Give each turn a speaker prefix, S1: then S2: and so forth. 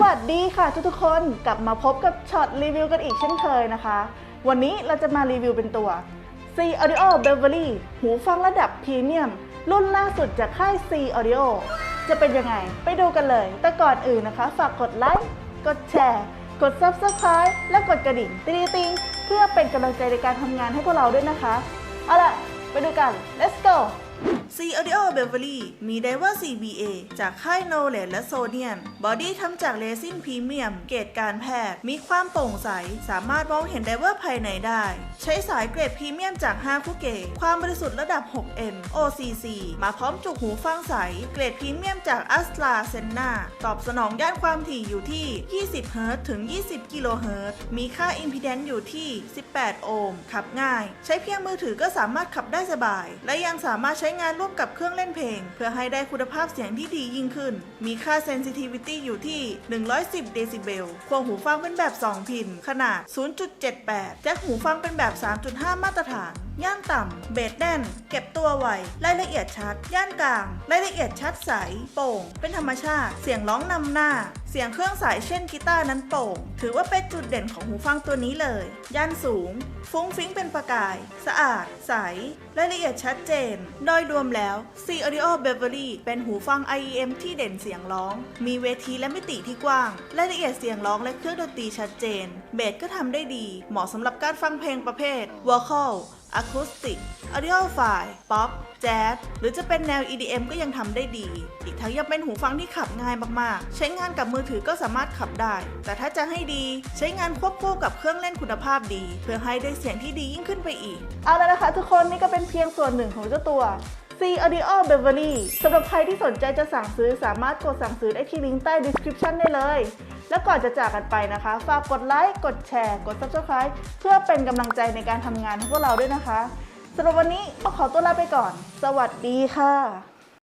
S1: วัสดีค่ะทุกๆคนกลับมาพบกับช็อตรีวิวกันอีกเช่นเคยนะคะ วันนี้เราจะมารีวิวเป็นตัว C Audio Beverly หูฟังระดับพรีเมียม รุ่นล่าสุดจากค่าย C Audio จะเป็นยังไง ไปดูกันเลย แต่ก่อนอื่นนะคะ ฝากกดไลค์กดแชร์ กด Subscribe และกดกระดิ่งติ๊งติ๊งๆเพื่อเป็นกำลังใจในการทำงานให้พวกเราด้วยนะคะ เอาล่ะ ไปดูกัน let's go C Audio Beverly มีไดเวอร์ CBA จากค่ายโนเลตและโซเดียม บอดี้ทำจากเรซินพรีเมียม เกรดการแพทย์ มีความโปร่งใส สามารถมองเห็นไดเวอร์ภายในได้ ใช้สายเกรดพรีเมียมจาก5คู่เกตความบริสุทธิ์ระดับ 6N OCC มาพร้อมจุกหูฟังใส เกรดพรีเมียมจาก a s t r a z e n a ตอบสนองย่านความถี่อยู่ที่ 20 h z ถึง 20 กิโลเฮิรตซ์ มีค่า impedance อยู่ที่ 18 โอห์ม ขับง่าย ใช้เพียงมือถือก็สามารถขับได้สบาย และยังสามารถใช้งานร่วมกับเครื่องเล่นเพลง เพื่อให้ได้คุณภาพเสียงที่ดียิ่งขึ้น มีค่า sensitivity อยู่ที่ 110 เดซิเบลควงหูฟังเป็นแบบ 2 พิน ขนาด 0.78 แจ็คหูฟังเป็นแบบ 3.5 มาตรฐาน ย่านต่ำ เบสแน่น เก็บตัวไวรายละเอียดชัด ย่านกลาง รายละเอียดชัดใส โป่ง เป็นธรรมชาติ เสียงร้องนำหน้า เสียงเครื่องสายเช่นกีตาร์นั้นโป่ง ถือว่าเป็นจุดเด่นของหูฟังตัวนี้เลย ย่านสูง ฟุ้งฟิ้งเป็นประกาย สะอาด ใส รายละเอียดชัดเจน โดยรวมแล้ว C Audio Beverly เป็นหูฟัง IEM ที่เด่นเสียงร้อง มีเวทีและมิติที่กว้าง รายละเอียดเสียงร้องและเครื่องดนตรีชัดเจน เบสก็ทำได้ดี เหมาะสำหรับการฟังเพลงประเภท vocal อะคูสติกอ u d i o ไฟล์ป๊อป แจ๊สหรือจะเป็นแนว EDM ก็ยังทำได้ดี อีกทั้งยังเป็นหูฟังที่ขับง่ายมากๆ ใช้งานกับมือถือก็สามารถขับได้ แต่ถ้าจะให้ดีใช้งานควบคู่กับเครื่องเล่นคุณภาพดี เพื่อให้ได้เสียงที่ดียิ่งขึ้นไปอีก เอาแล้วนะคะทุกคนนี่ก็เป็นเพียงส่วนหนึ่งของเจ้าตัว C Audio Beverly สำหรับใครที่สนใจจะสั่งซื้อสามารถกดสั่งซื้อได้ที่ลิงก์ใต้ description ได้เลย แล้วก่อนจะจากกันไปนะคะ ฝากกดไลค์ กดแชร์ กด subscribe เพื่อเป็นกำลังใจในการทำงานให้พวกเราด้วยนะคะสำหรับวันนี้ขอตัวลาไปก่อน สวัสดีค่ะ